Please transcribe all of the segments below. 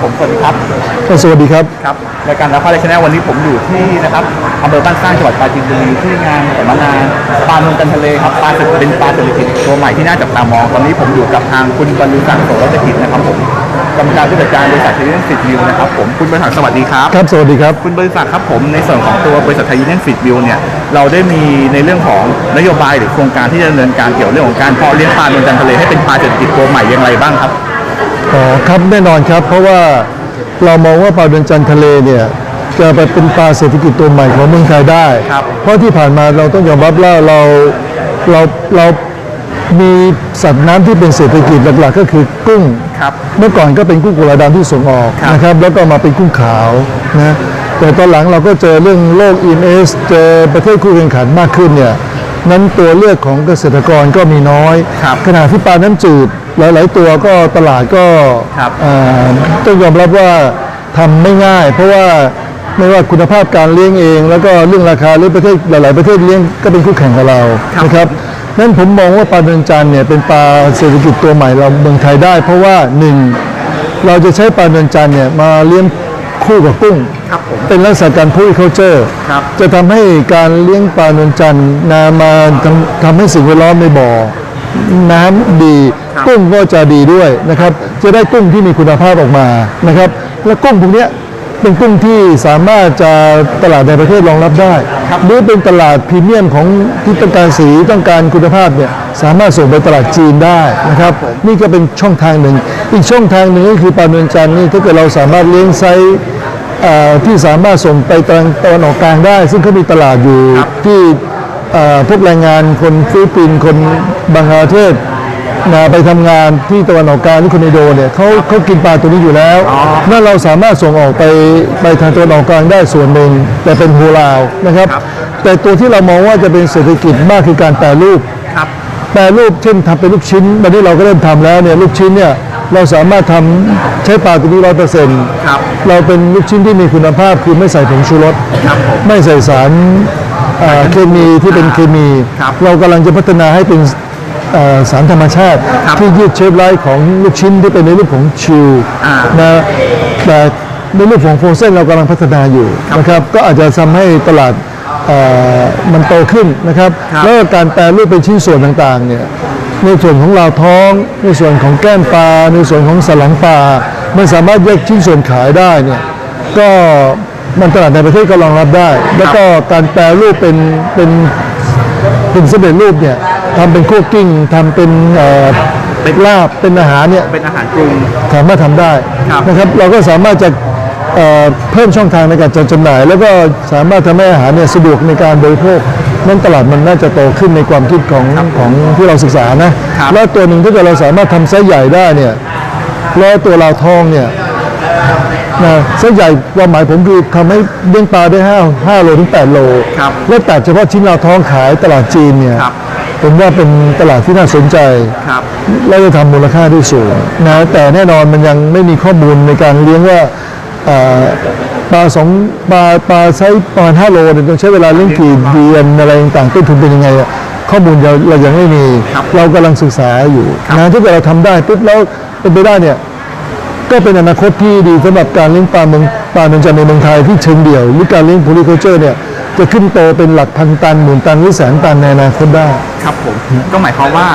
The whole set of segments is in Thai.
ครับผมสวัสดีครับสวัสดีครับครับรายการรับฟ้าเลยชแนลวันนี้ผมอยู่ที่นะครับอำเภอบ้านสร้างจังหวัดปราจีนบุรีที่งานสัมมนาปลาเมืองจันทะเลครับปลาเศรษฐเป็นปลาเศรษฐกิจตัวใหม่ที่น่าจับตามองตอนนี้ผมอยู่กับทางคุณบรรลุศักดิ์โสรัชกิจนะครับผมกรรมการผู้จัดการบริษัทไทยยูเนียนฟิตวิวนะครับผมคุณบริษัทสวัสดีครับครับสวัสดีครับคุณบริษัทครับผมในส่วนของตัวบริษัทไทยยูเนียนฟิตวิวเนี่ยเราได้มีในเรื่องของนโยบายหรือโครงการที่จะดำเนินการเกี่ยวเรื่องของการเพาะเลี้ยงปลาเมืองจันทะเลให้เป็นปลาเศรษฐกิจตัวใหม่อย่างไรบ้างครับ อ๋อครับแน่นอนครับ เพราะว่าเรามองว่าปลาเดือนจันทร์ทะเลเนี่ยจะไปเป็นปลาเศรษฐกิจตัวใหม่ของเมืองไทยได้ ครับ เพราะที่ผ่านมาเราต้องยอมรับว่าเราเราเรามีสัตว์น้ำที่เป็นเศรษฐกิจหลักๆ ก็คือกุ้ง ครับ เมื่อก่อนก็เป็นกุ้งกุลาดำที่ส่งออกครับนะครับ แล้วก็มาเป็นกุ้งขาวนะแต่ตอนหลังเราก็เจอเรื่องโรค EMS เจอประเทศคู่แข่งขันมากขึ้นเนี่ยนั้นตัวเลือกของเกษตรกรก็มีน้อย ครับขณะที่ปลาน้ำจืด หลาย ๆ ตัวก็ตลาดก็ครับอ่าต้องยอมรับว่าทำไม่ง่าย เพราะว่าไม่ว่าคุณภาพการเลี้ยงเอง แล้วก็เรื่องราคาหรือประเทศหลาย ๆ ประเทศเลี้ยงก็เป็นคู่แข่งกับเราครับนะครับนั้นผมมองว่าปลาเดินจันทร์เนี่ยเป็นปลาเศรษฐกิจตัวใหม่เราเมืองไทยได้ เพราะว่าหนึ่งเราจะใช้ปลาเดินจันทร์เนี่ยมาเลี้ยงคู่กับกุ้งครับผมเป็นลักษณะการพูด culture ครับจะทำให้การเลี้ยงปลาเนินจันทร์นามาทำทำให้สิ่งแวดล้อมในบ่อ น้ำดีครับกุ้งก็จะดีด้วยนะครับ จะได้กุ้งที่มีคุณภาพออกมานะครับ และกุ้งพวกเนี้ยเป็นกุ้งที่สามารถจะตลาดในประเทศรองรับได้หรือเป็นตลาดพรีเมียมของที่ต้องการสีต้องการคุณภาพเนี่ยสามารถส่งไปตลาดจีนได้นะครับ นี่ก็เป็นช่องทางหนึ่ง อีกช่องทางหนึ่งก็คือปลาเนินจันทร์นี่ถ้าเกิดเราสามารถเลี้ยงไซส์เอ่อที่สามารถส่งไปตะวันตะวันออกกลางได้ ซึ่งเขามีตลาดอยู่ครับที่เอ่อ พวกแรงงานคนฟิลิปปินส์คนบังกลาเทศนะไปทำงานที่ตะวันออกกลางหรือคนอินโดเนี่ยเขาเขากินปลาตัวนี้อยู่แล้วนั่นเราสามารถส่งออกไปไปทางตะวันออกกลางได้ส่วนหนึ่งแต่เป็นโฮลาวนะครับครับ แต่ตัวที่เรามองว่าจะเป็นเศรษฐกิจมากคือการแปรรูปครับแปรรูปเช่นทำเป็นลูกชิ้นวันนี้เราก็เริ่มทำแล้วเนี่ยลูกชิ้นเนี่ยเราสามารถทำใช้ปลาตัวนี้ร้อยเปอร์เซ็นต์ครับเราเป็นลูกชิ้นที่มีคุณภาพคือไม่ใส่ผงชูรสครับผมไม่ใส่สาร เอ่อเคมีที่เป็นเคมีครับเรากำลังจะพัฒนาให้เป็นเอ่อสารธรรมชาติครับที่ยืดเชฟไลท์ของลูกชิ้นที่เป็นในรูปของชิวอ่านะแต่ในรูปของโฟรเซนเรากำลังพัฒนาอยู่นะครับก็อาจจะทำให้ตลาดเอ่อมันโตขึ้นนะครับครับแล้วก็การแปลรูปเป็นชิ้นส่วนต่างๆเนี่ยในส่วนของลาวท้อง ในส่วนของแก้มปลาในส่วนของสันหลังปลามันสามารถแยกชิ้นส่วนขายได้เนี่ยก็ มันตลาดในประเทศก็รองรับได้ แล้วก็การแปลรูปเป็นเป็นเป็นสำเร็จรูปเนี่ยทำเป็นคุกกิ้งทำเป็นเอ่อเป็น ลาบเป็นอาหารเนี่ยเป็นอาหารปรุง สามารถทำได้ครับ นะครับ เราก็สามารถจะเอ่อเพิ่มช่องทางในการจัดจำหน่าย แล้วก็สามารถทำให้อาหารเนี่ยสะดวกในการบริโภคนั้นตลาดมันน่าจะโตขึ้นในความคิดของของที่เราศึกษานะครับ แล้วตัวหนึ่งถ้าเกิดเราสามารถทำไซส์ใหญ่ได้เนี่ยแล้วตัวเราวทองเนี่ย นะไซส์ใหญ่ความหมายผมคือทำให้เลี้ยงปลาได้5 5โลถึง8โลครับแล้วตัดเฉพาะชิ้นเราวทองขายตลาดจีนเนี่ยครับ ผมว่าเป็นตลาดที่น่าสนใจ ครับ แล้วจะทำมูลค่าที่สูงนะแต่แน่นอนมันยังไม่มีข้อมูลในการเลี้ยงว่าเอ่อปลาสองปลาปลาไซส์ประมาณ5โลเนี่ยต้องใช้เวลาเลี้ยงกี่เดือนอะไรต่างๆต้นทุนเป็นยังไงอะข้อมูลเราเรายังไม่มี ครับเรากำลังศึกษาอยู่ครับนะถ้าเกิดเราทำได้ปุ๊บแล้วเป็นไปได้เนี่ย ก็เป็นอนาคตที่ดีสำหรับการเลี้ยงปลาเมืองปลาเมืองจันทร์ในเมืองไทยที่เชิงเดี่ยว หรือการเลี้ยงโพลิโคเจอร์เนี่ยจะขึ้นโตเป็นหลักพันตันหมื่นตันหรือแสนตันในอนาคตได้ครับผมก็หมายความว่า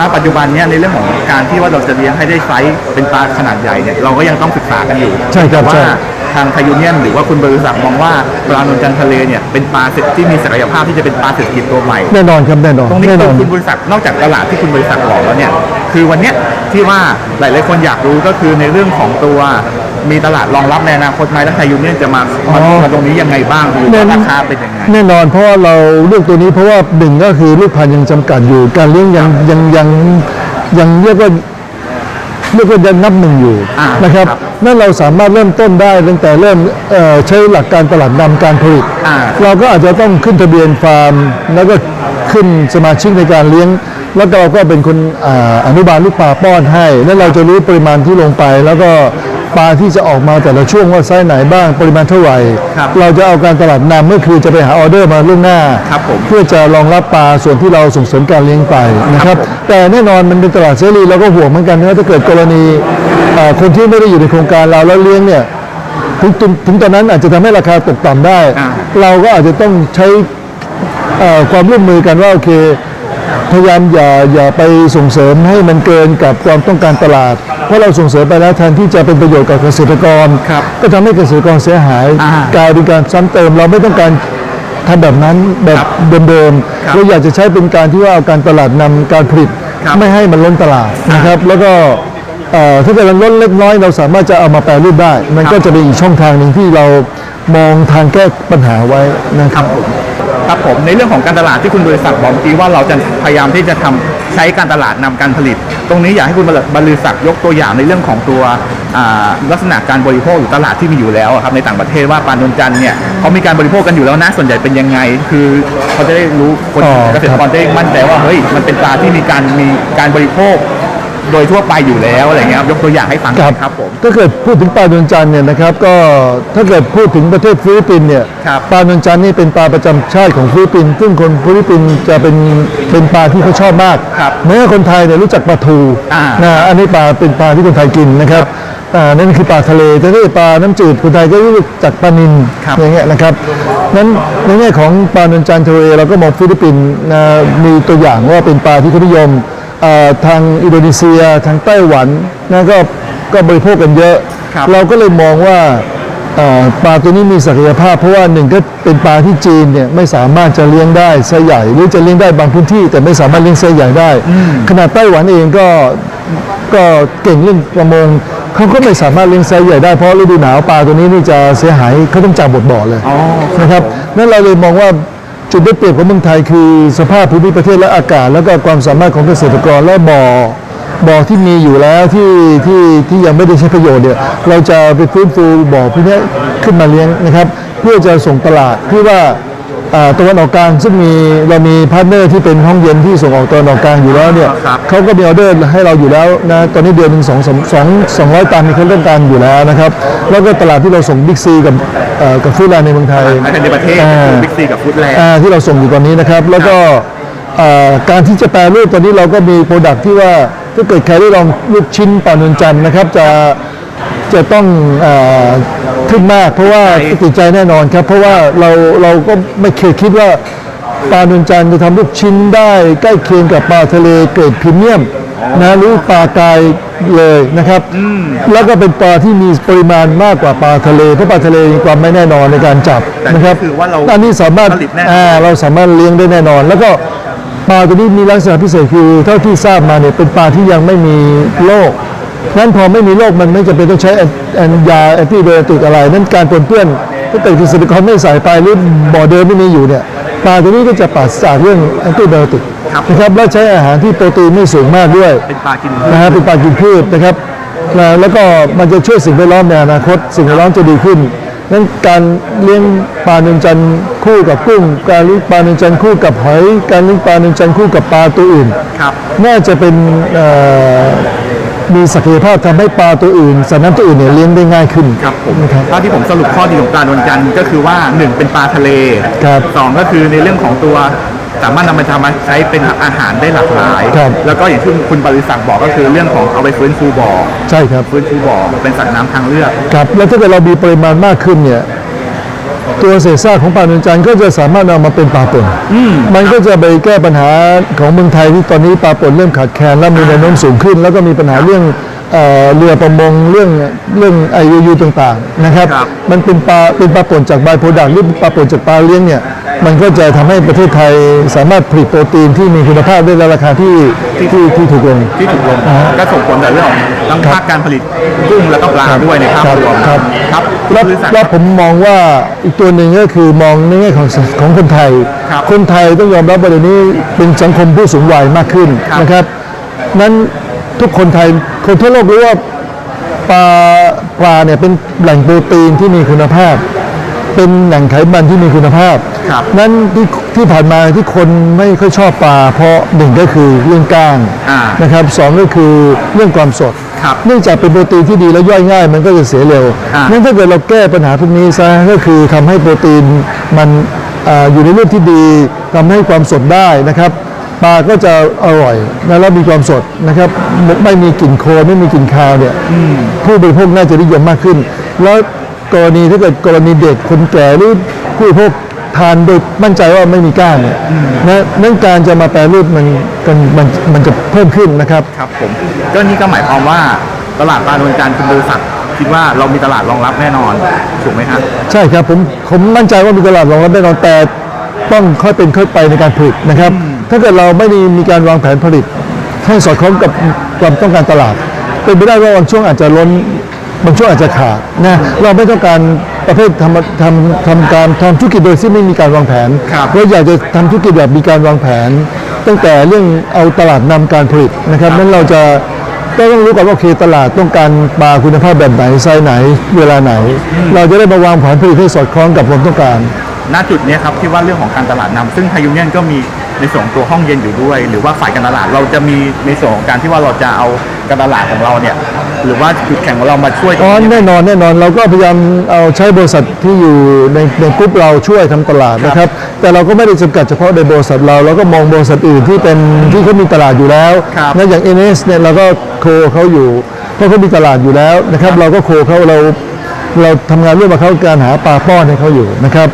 ณปัจจุบันเนี้ยในเรื่องของการที่ว่าเราจะเลี้ยงให้ได้ไซส์เป็นปลาขนาดใหญ่เนี่ยเราก็ยังต้องศึกษากันอยู่ใช่ครับแต่ว่าใช่ทางไทยยูเนียนหรือว่าคุณบริษัทมองว่าปลาโนนจันทะเลเนี่ยเป็นปลาเศรษฐที่มีศักยภาพที่จะเป็นปลาเศรษฐกิจตัวใหม่แน่นอนครับแน่นอนตรงนี้แน่นคืออนคุณบริษัทนอกจากตลาดที่คุณบริษัทบอกแล้วเนี่ยคือวันเนี้ย ที่ว่าหลายๆคนอยากรู้ก็คือในเรื่องของตัวมีตลาดรองรับในอนาคตไหมแล้วไทยยูเนียนจะมามาลงมาตรงนี้ยังไงบ้างหรือว่าราคาเป็นยังไง แน่นอนเพราะว่าเราเลือกตัวนี้เพราะว่าหนึ่งก็คือลูกพันธุ์ยังจำกัดอยู่ การเลี้ยงยังยังยังยังเรียกว่าเรียกว่ายังนับหนึ่งอยู่อ่านะครับครับนั่นเราสามารถเริ่มต้นได้ตั้งแต่เริ่มเอ่อใช้หลักการตลาดนำการผลิต อ่า เราก็อาจจะต้องขึ้นทะเบียนฟาร์ม แล้วก็ ขึ้นสมาชิกในการเลี้ยง แล้วก็เราก็เป็นคนอ่าอนุบาลลูกปลาป้อนให้ แล้วเราจะรู้ปริมาณที่ลงไป แล้วก็ปลาที่จะออกมาแต่ละช่วงว่าไซส์ไหนบ้างปริมาณเท่าไหร่ครับเราจะเอาการตลาดนำเมื่อคือจะไปหาออเดอร์มาล่วงหน้าครับผมเพื่อจะรองรับปลาส่วนที่เราส่งเสริมการเลี้ยงไปนะครับครับผมแต่แน่นอนมันเป็นตลาดเสรีเราก็ห่วงเหมือนกันนะถ้าเกิดกรณีเอ่อคนที่ไม่ได้อยู่ในโครงการเราแล้วเลี้ยงเนี่ยถึงถึงถึงตอนนั้นอาจจะทำให้ราคาตกต่ำได้อ่าเราก็อาจจะต้องใช้เอ่อ ความร่วมมือกันว่าโอเคพยายามอย่าอย่าไปส่งเสริมให้มันเกินกับความต้องการตลาด เพราะเราส่งเสริมไปแล้วแทนที่จะเป็นประโยชน์กับเกษตรกรครับก็ทำให้เกษตรกรเสียหายอ่ากลายเป็นการซ้ำเติม เราไม่ต้องการทำแบบนั้นแบบครับเดิมครับๆเราอยากจะใช้เป็นการที่ว่าเอาการตลาดนำการผลิตครับไม่ให้มันล้นตลาดนะครับ แล้วก็เอ่อถ้าเกิดมันล้นเล็กน้อย เราสามารถจะเอามาแปรรูปได้ มันก็จะเป็นอีกช่องทางหนึ่งที่เรา มองทางแก้ปัญหาไว้นะครับครับผมในเรื่องของการตลาดที่คุณบริษัทบอกเมื่อกี้ว่าเราจะพยายามที่จะทำใช้การตลาดนำการผลิต ตรงนี้อยากให้คุณบริษัทยกตัวอย่างในเรื่องของตัวอ่าลักษณะการบริโภคหรือตลาดที่มีอยู่แล้วอะครับในต่างประเทศว่าปลานนจันทร์เนี่ยเขามีการบริโภคกันอยู่แล้วนะส่วนใหญ่เป็นยังไง คือเขาจะได้รู้คนอ๋อเกษตรกรได้มั่นใจว่าเฮ้ยมันเป็นปลาที่มีการมีการบริโภค โดยทั่วไปอยู่แล้วอะไรเงี้ยครับยกตัวอย่างให้ฟังหน่อยครับผมถ้าเกิดพูดถึงปลาดวงจันทร์เนี่ยนะครับก็ถ้าเกิดพูดถึงประเทศฟิลิปปินส์เนี่ยครับปลาดวงจันทร์นี่เป็นปลาประจำชาติของฟิลิปปินส์ซึ่งคนฟิลิปปินส์จะเป็นเป็นปลาที่เขาชอบมากครับแม้คนไทยเนี่ยรู้จักปลาทูอ่า นะอันนี้ปลาเป็นปลาที่คนไทยกินนะครับอ่านั่นคือปลาทะเลแต่ถ้าเป็นปลาน้ำจืดคนไทยก็รู้จักปลานิลครับ อย่างเงี้ยนะครับนั้นในแง่ของปลาดวงจันทร์ทะเลเราก็มองฟิลิปปินส์นะมีตัวอย่างว่าเป็นปลาที่เขานิยมเอ่อ ทางอินโดนีเซียทางไต้หวันนะก็ก็บริโภคกันเยอะครับเราก็เลยมองว่าเอ่อปลาตัวนี้มีศักยภาพเพราะว่าหนึ่งก็เป็นปลาที่จีนเนี่ยไม่สามารถจะเลี้ยงได้ไซส์ใหญ่ หรือจะเลี้ยงได้บางพื้นที่ แต่ไม่สามารถเลี้ยงไซส์ใหญ่ได้ ขนาดไต้หวันเองก็ก็เก่งเรื่องประมงเขาก็ไม่สามารถเลี้ยงไซส์ใหญ่ได้เพราะฤดูหนาวปลาตัวนี้นี่จะเสียหายเขาต้องจับบดบ่อเลยอ๋อนะครับนั่นเราเลยมองว่า จุดได้เปรียบของเมืองไทยคือสภาพภูมิประเทศและอากาศ แล้วก็ความสามารถของเกษตรกรและบ่อบ่อที่มีอยู่แล้วที่ที่ที่ยังไม่ได้ใช้ประโยชน์เนี่ยเราจะไปฟื้นฟูบ่อพวกนี้ขึ้นมาเลี้ยงนะครับ เพื่อจะส่งตลาดเพื่อว่า ตะวันออกกลางซึ่งมีเรามีพาร์ทเนอร์ที่เป็นห้องเย็นที่ส่งออกตะวันออกกลางอยู่แล้วเนี่ยครับเขาก็มีออเดอร์ให้เราอยู่แล้วนะตอนนี้เดือนหนึ่งสองสองสองสองร้อยตันมีเขาเรื่องการอยู่แล้วนะครับแล้วก็ตลาดที่เราส่งบิ๊กซีกับเอ่อกับฟู้ดแลนด์ในเมืองไทยในประเทศอ่าคือบิ๊กซีกับฟุตแลนด์อ่าที่เราส่งอยู่ตอนนี้นะครับแล้วก็อ่าการที่จะแปรรูปตอนนี้เราก็มีโปรดักที่ว่าถ้าเกิดใครได้ลองลูกชิ้นปลานวลจันทร์นะครับจะ จะต้องอาขึ้นมาก เพราะว่าติดใจแน่นอนครับ เพราะว่าเราเราก็ไม่เคยคิดว่าปลานวลจันทร์จะทำลูกชิ้นได้ใกล้เคียงกับปลาทะเลเกรดพรีเมียมนะหรือปลากายเลยนะครับ แล้วก็เป็นปลาที่มีปริมาณมากกว่าปลาทะเลเพราะปลาทะเลมีความไม่แน่นอนในการจับแต่นะครับคือว่าเราอันนี้สามารถผลิตแน่นอนอ่าเราสามารถเลี้ยงได้แน่นอน แล้วก็ปลาตัวนี้มีลักษณะพิเศษคือเท่าที่ทราบมาเนี่ยเป็นปลาที่ยังไม่มีโรค นั้นพอไม่มีโรคมันไม่จำเป็นต้องใช้แอนแอนยาแอนติไบโอติกอะไร นั้นการปนเปื้อนถ้าเกิดเกษตรกรไม่ใส่ไปหรือบ่อเดิมไม่มีอยู่เนี่ยปลาตัวนี้ก็จะปราศจากเรื่องแอนติไบโอติกครับนะครับและใช้อาหารที่โปรตีนไม่สูงมากด้วยเป็นปลากินนะฮะเป็นปลากินพืชนะครับนะแล้วก็มันจะช่วยสิ่งแวดล้อมในอนาคต สิ่งแวดล้อมจะดีขึ้นนั้นการเลี้ยงปลาเนินจันทร์คู่กับกุ้ง การเลี้ยงปลาเนินจันทร์คู่กับหอย การเลี้ยงปลาเนินจันทร์คู่กับปลาตัวอื่นครับน่าจะเป็นเอ่อ มีศักยภาพทำให้ปลาตัวอื่นสัตว์น้ำตัวอื่นเนี่ยเลี้ยงได้ง่ายขึ้นครับผมนะครับถ้าที่ผมสรุปข้อดีของปลาดวนจันทร์ก็คือว่าหนึ่งเป็นปลาทะเลครับสองก็คือในเรื่องของตัวสามารถนำไปทำมาใช้เป็นอาหารได้หลากหลายครับแล้วก็อย่างที่คุณบริษัทบอกก็คือเรื่องของเอาไปฟื้นฟูบ่อ ใช่ครับ ฟื้นฟูบ่อเป็นสัตว์น้ำทางเลือก ครับ แล้วถ้าเกิดเรามีปริมาณมากขึ้นเนี่ย ตัวเศษซากของปลาเนินจันทร์ก็จะสามารถเอามาเป็นปลาป่นมันก็จะไปแก้ปัญหาของเมืองไทยที่ตอนนี้ปลาป่นเริ่มขาดแคลนและมีแนวโน้มสูงขึ้น แล้วก็มีปัญหาเรื่องเอ่อเรือประมงเรื่องเรื่องไอยูต่างๆนะครับครับมันเป็นปลาเป็นปลาป่นจากไบโพดักหรือปลาป่นจากปลาเลี้ยงเนี่ย มันก็จะทำให้ประเทศไทยสามารถผลิตโปรตีนที่มีคุณภาพได้ในราคาที่ที่ที่ถูกลงที่ถูกลงก็ส่งผลต่อเรื่องของทั้งภาคการผลิตกุ้งแล้วก็ปลาด้วยในภาพรวมครับครับคุณแล้วบริษัทแล้วผมมองว่าอีกตัวหนึ่งก็คือมองในแง่ของของคนไทยครับคนไทยต้องยอมรับว่าเดี๋ยวนี้เป็นสังคมผู้สูงวัยมากขึ้นครับนะครับ นั้นทุกคนไทยคนทั่วโลกรู้ว่าปลาปลาเนี่ยเป็นแหล่งโปรตีนที่มีคุณภาพ เป็นแหล่งไขมันที่มีคุณภาพ ครับนั้นที่ที่ผ่านมาที่คนไม่ค่อยชอบปลา เพราะหนึ่งก็คือเรื่องก้างอ่านะครับสองก็คือเรื่องความสด ครับเนื่องจากเป็นโปรตีนที่ดีและย่อยง่าย มันก็จะเสียเร็วอ่างั้นถ้าเกิดเราแก้ปัญหาพวกนี้ซะก็คือทำให้โปรตีนมันอาอยู่ในรูปที่ดีทำให้ความสดได้นะครับปลาก็จะอร่อยนะแล้วมีความสดนะครับไม่ไม่มีกลิ่นโคลนไม่มีกลิ่นคาวเนี่ยผู้บริโภคน่าจะนิยมมากขึ้น แล้ว กรณีถ้าเกิดกรณีเด็กคนแก่หรือผู้บริโภคทานโดยมั่นใจว่าไม่มีก้างเนี่ยนะเรื่องการจะมาแปรรูปมันมันมันมันจะเพิ่มขึ้นนะครับ ครับผมก็นี่ก็หมายความว่าตลาดปลานวลจันทร์คุณบริษัทคิดว่าเรามีตลาดรองรับแน่นอนถูกไหมครับใช่ครับผมผมมั่นใจว่ามีตลาดรองรับแน่นอนแต่ต้องค่อยเป็นค่อยไปในการผลิตนะครับ ถ้าเกิดเราไม่ได้มีการวางแผนผลิตให้สอดคล้องกับความต้องการตลาด เป็นไปได้ว่าบางช่วงอาจจะล้น บางช่วงอาจจะขาดนะเราไม่ต้องการประเภททำทำทำการทำธุรกิจโดยที่ไม่มีการวางแผนครับเราอยากจะทำธุรกิจแบบมีการวางแผน ตั้งแต่เรื่องเอาตลาดนำการผลิตนะครับนั้นเราจะก็ต้องรู้ก่อนว่าโอเคตลาดต้องการปลาคุณภาพแบบไหนไซส์ไหน เวลาไหน เราจะได้มาวางแผนผลิตให้สอดคล้องกับความต้องการ ณจุดเนี้ยครับที่ว่าเรื่องของการตลาดนำซึ่งไทยยูเนียนก็มีในส่วนของตัวห้องเย็นอยู่ด้วย หรือว่าฝ่ายการตลาดเราจะมีในส่วนของการที่ว่าเราจะเอาการตลาดของเราเนี่ยหรือว่าจุดแข่งของเรามาช่วยตรอ๋งอนี้แน่นอนแน่นอนเราก็พยายามเอาใช้บริษัทที่อยู่ในในกลุ่มเราช่วยทำตลาดนะครับ แต่เราก็ไม่ได้จำกัดเฉพาะในบริษัทเราเราก็มองบริษัทอื่นที่เป็นที่เขามีตลาดอยู่แล้วครับนะอย่าง NS เนี่ยเราก็โคเขาอยู่เพราะเขามีตลาดอยู่แล้วนะครับ เราก็โคเขาเราเราทำงานร่วมกับเขาการหาปลาป้อนให้เขาอยู่นะครับ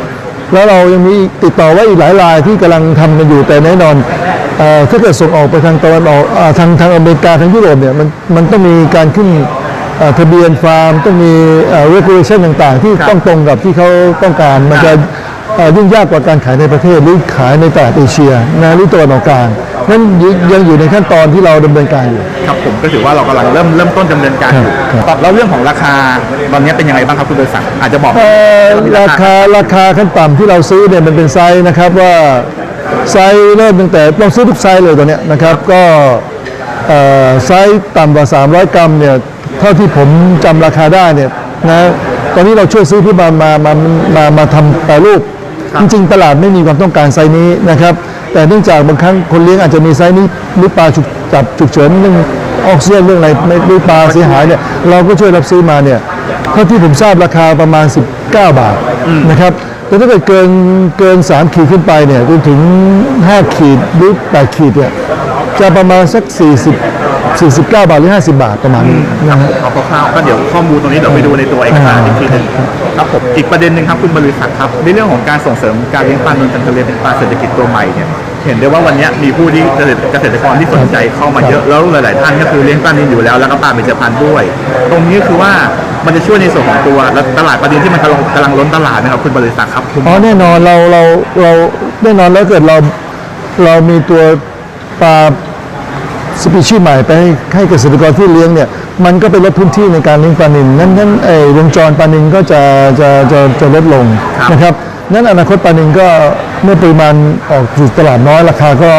แล้วเรายังมีติดต่อไว้อีกหลายรายที่กำลังทำกันอยู่แต่แน่นอนถ้าเกิดส่งออกไปทางตะวันออกทางทางอเมริกาทางยุโรปเนี่ยมันมันต้องมีการขึ้นทะเบียนฟาร์มต้องมีเอ่อ regulation ต่างๆ ที่ต้องตรงกับที่เขาต้องการมันจะ ยุ่งยากกว่าการขายในประเทศหรือขายในตลาดเอเชียนะหรือตะวันออกกลางนั้นยังอยู่ในขั้นตอนที่เราดำเนินการอยู่ครับผมก็ถือว่าเรากำลังเริ่มเริ่มต้นดำเนินการอยู่ครับครับแล้วเรื่องของราคาตอนนี้เป็นยังไงบ้างครับคุณบริษัทอาจจะบอกเอ่อเมีราคาราคาขั้นต่ำที่เราซื้อเนี่ยมันเป็นไซส์นะครับว่าไซส์เริ่มตั้งแต่ต้องซื้อทุกไซส์เลยตัวเนี้ยนะครับก็เอ่อไซส์ต่ำกว่า 300 กรัมเนี่ยเท่าที่ผมจำราคาได้เนี่ยนะ ตอนนี้เราช่วยซื้อที่มามามามามาทำแปรรูป จริงๆ ตลาดไม่มีความต้องการไซส์นี้นะครับ แต่เนื่องจากบางครั้งคนเลี้ยงอาจจะมีไซส์นี้หรือปลาฉุกจับฉุกเฉินเรื่องออกซิเจนเรื่องอะไรไม่หรือปลาเสียหายเนี่ยเราก็ช่วยรับซื้อมาเนี่ยเท่าที่ผมทราบราคาประมาณ 19 บาทนะครับแต่ถ้าเกิดเกินเกิน 3 ขีดขึ้นไปเนี่ยจนถึง 5 ขีดหรือ8ขีดเนี่ยจะประมาณสัก 40 49 บาทหรือ 50 บาทประมาณนี้นะฮะ เอาคร่าวๆก็เดี๋ยวข้อมูลตรงนี้เดี๋ยวไปดูในตัวเอกสารอีกทีหนึงครับผมอีกประเด็นหนึ่งครับคุณบริษัทครับในเรื่องของการส่งเสริมการเลี้ยงปลานนจันทะเลเป็นปลาเศรษฐกิจตัวใหม่เนี่ยเห็นได้ว่าวันนี้มีผู้ที่เกษตรเกษตรกรที่สนใจเข้ามาเยอะแล้วหลายๆท่านก็คือเลี้ยงปลานิลอยู่แล้วแล้วก็ปลาเบญจพรรณด้วย ตรงนี้คือว่ามันจะช่วยในส่วนของตัวและตลาดปลานิลที่มันกำลังกำลังล้นตลาดนะครับคุณบริษัทครับคุณ อ๋อแน่นอนเราเราเราแน่นอนแล้วเกิดเราเรามีตัวปลา สปีชีส์ใหม่ไปให้ให้เกษตรกรที่เลี้ยงเนี่ยมันก็ไปลดพื้นที่ในการเลี้ยงปลานิลนั้นนั้นไอ้วงจรปลานิลก็จะจะจะจะลดลงนะครับนั้นอนาคตปลานิลก็เมื่อปริมาณออกสู่ตลาดน้อยราคาก็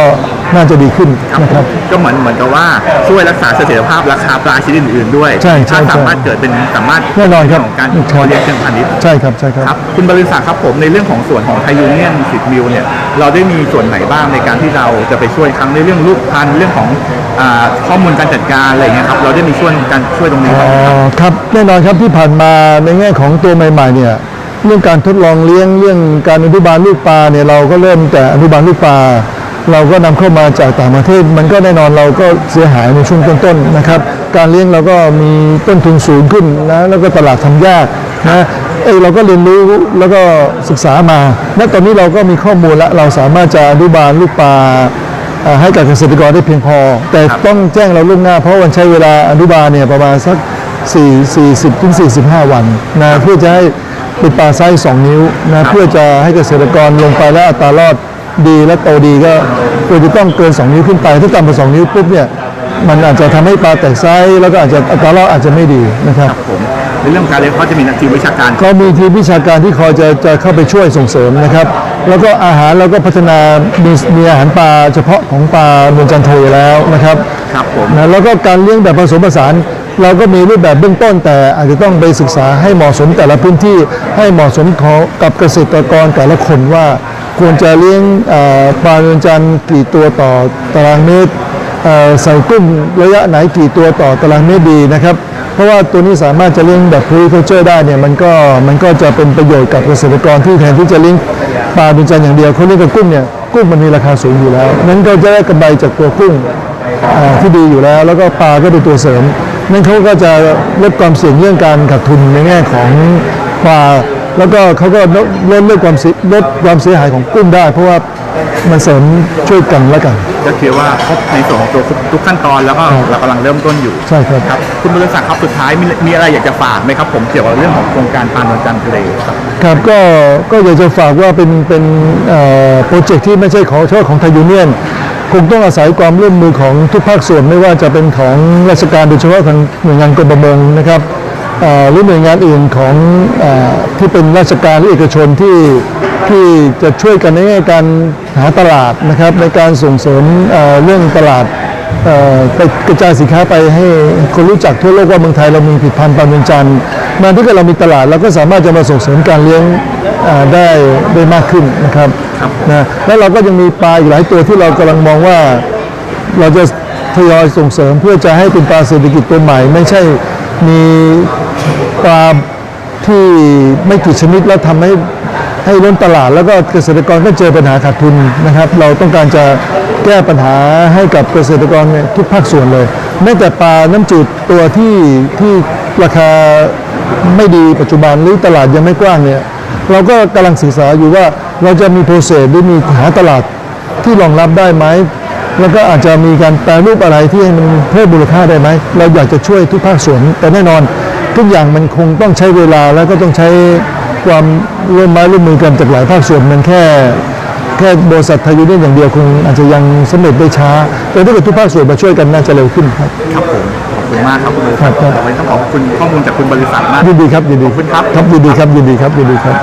น่าจะดีขึ้นนะครับ ก็เหมือนเหมือนกับว่าช่วยรักษาเสถียรภาพราคาปลาชนิดอื่นๆด้วยใช่ใช่ถ้าสามารถใช่เกิดเป็นสามารถแน่นอนครับของการใช่ เลี้ยงเชิงพาณิชย์ใช่ครับใช่ครับ ครับคุณบริษัทครับผมในเรื่องของส่วนของไทยูเนียนสิทมิลเนี่ยเราได้มีส่วนไหนบ้างในการที่เราจะไปช่วยทั้งในเรื่องลูกพันธุ์เรื่องของอาข้อมูลการจัดการอะไรอย่างเงี้ยครับเราได้มีช่วยการช่วยตรงนี้อ๋บ้างไหมครับอครับแน่นอนครับที่ผ่านมาในแง่ของตัวใหม่ๆเนี่ยเรื่องการทดลองเลี้ยงเรื่องการอนุบาลลูกปลาเนี่ยเราก็เริ่มแต่อนุบาลลูกปลา เราก็นำเข้ามาจากต่างประเทศ มันก็แน่นอนเราก็เสียหายในช่วงต้นๆนะครับ การเลี้ยงเราก็มีต้นทุนสูงขึ้นนะแล้วก็ตลาดทำยากนะเอ้ยเราก็เรียนรู้แล้วก็ศึกษามาณตอนนี้เราก็มีข้อมูลแล้วเราสามารถจะอนุบาลลูกปลาเอ่อให้กับเกษตรกรได้เพียงพอ แต่ต้องแจ้งเราล่วงหน้า เพราะมันใช้เวลาอนุบาลเนี่ยประมาณสัก 4 40ถึง45 วันนะเพื่อจะให้เป็นปลาไซส์2นิ้วนะเพื่อจะให้เกษตรกรลงไปแล้วอัตรารอด ดีและโตดีก็ควรจะต้องเกิน 2 นิ้วขึ้นไป ถ้าต่ำกว่า2นิ้วปุ๊บเนี่ยมันอาจจะทำให้ปลาแตกไซส์แล้วก็อาจจะอัตรารอดอาจจะไม่ดีนะครับผมในเรื่องของการเลี้ยงเขาจะมีนักทีมวิชาการก็มีทีมวิชาการที่คอยจะจะเข้าไปช่วยส่งเสริมนะครับ แล้วก็อาหารเราก็พัฒนามีมีอาหารปลาเฉพาะของปลาเมืองจันโทอยู่แล้วนะครับครับผมนะแล้วก็การเลี้ยงแบบผสมผสานเราก็มีรูปแบบเบื้องต้นแต่อาจจะต้องไปศึกษาให้เหมาะสมแต่ละพื้นที่ให้เหมาะสมของกับเกษตรกรแต่ละคนว่า ควรจะเลี้ยงปลาเมืองจันทร์กี่ตัวต่อตารางเมตรใส่กุ้งระยะไหนกี่ตัวต่อตารางเมตรดีนะครับ เพราะว่าตัวนี้สามารถจะเลี้ยงแบบ permaculture ได้เนี่ยมันก็มันก็จะเป็นประโยชน์กับเกษตรกรที่แทนที่จะเลี้ยงปลาเป็นจานอย่างเดียวเขาเลี้ยงกับกุ้งเนี่ยกุ้งมันมีราคาสูงอยู่แล้วนั้นก็จะได้กำไรจากตัวกุ้งที่ดีอยู่แล้ว แล้วก็ปลาก็เป็นตัวเสริมนั้นเขาก็จะลดความเสี่ยงเรื่องการขาดทุนในแง่ของปลา แล้วก็เขาก็ลดลดลดความเสียลดความเสียหายของกุ้งได้ เพราะว่ามันเสริมช่วยกันแล้วกัน ก็คือว่าครบในส่วนของตัวทุกขั้นตอนแล้วก็เรากำลังเริ่มต้นอยู่ใช่ครับ ครับคุณบริษัทครับสุดท้ายมีมีอะไรอยากจะฝากไหมครับ ผมเกี่ยวกับเรื่องของโครงการปานนจันทร์ทะเลครับ ครับก็ก็อยากจะฝากว่าเป็นเป็นเอ่อโปรเจกต์ที่ไม่ใช่ของเฉพาะของไทยยูเนียนคงต้องอาศัยความร่วมมือของทุกภาคส่วนไม่ว่าจะเป็นของราชการโดยเฉพาะทางหน่วยงานกรมประมงนะครับเอ่อ หรือหน่วยงานอื่นของเออที่เป็นราชการหรือเอกชนที่ที่จะช่วยกันในแง่การหาตลาดนะครับ ในการส่งเสริมเอ่อเรื่องตลาดเอ่อไปกระจายสินค้าไปให้คนรู้จักทั่วโลกว่าเมืองไทยเรามีผลิตภัณฑ์ปลาเมืองจันทร์มาที่เกิดเรามีตลาดเราก็สามารถจะมาส่งเสริมการเลี้ยงอ่าได้ได้มากขึ้นนะครับนะแล้วเราก็ยังมีปลาอีกหลายตัวที่เรากำลังมองว่าเราจะทยอยส่งเสริมเพื่อจะให้เป็นปลาเศรษฐกิจตัวใหม่ ไม่ใช่มี ปลาที่ไม่กี่ชนิดแล้วทำให้ให้ล้นตลาด แล้วก็เกษตรกรก็เจอปัญหาขาดทุนนะครับ เราต้องการจะแก้ปัญหาให้กับเกษตรกรเนี่ยทุกภาคส่วนเลยแม้แต่ปลาน้ำจืดตัวที่ที่ราคาไม่ดีปัจจุบันหรือตลาดยังไม่กว้างเนี่ยเราก็กำลังศึกษาอยู่ว่าเราจะมีโปรเซสหรือมีหาตลาดที่รองรับได้ไหมแล้วก็อาจจะมีการแปรรูปอะไรที่ให้มันเพิ่มมูลค่าได้ไหม เราอยากจะช่วยทุกภาคส่วน แต่แน่นอน ทุกอย่างมันคงต้องใช้เวลาแล้วก็ต้องใช้ความร่วมไม้ร่วมมือกันจากหลายภาคส่วนมันแค่แค่บริษัทไทยยูเนียนอย่างเดียวคงอาจจะยังสำเร็จได้ช้า แต่ถ้าเกิดทุกภาคส่วนมาช่วยกันน่าจะเร็วขึ้นครับ ครับผมขอบคุณมากครับคุณบริษัทครับครับ วันนี้ต้องขอบคุณข้อมูลจากคุณบริษัทมากยินดีครับยินดีขอบคุณครับ ครับยินดีครับยินดีครับยินดีครับ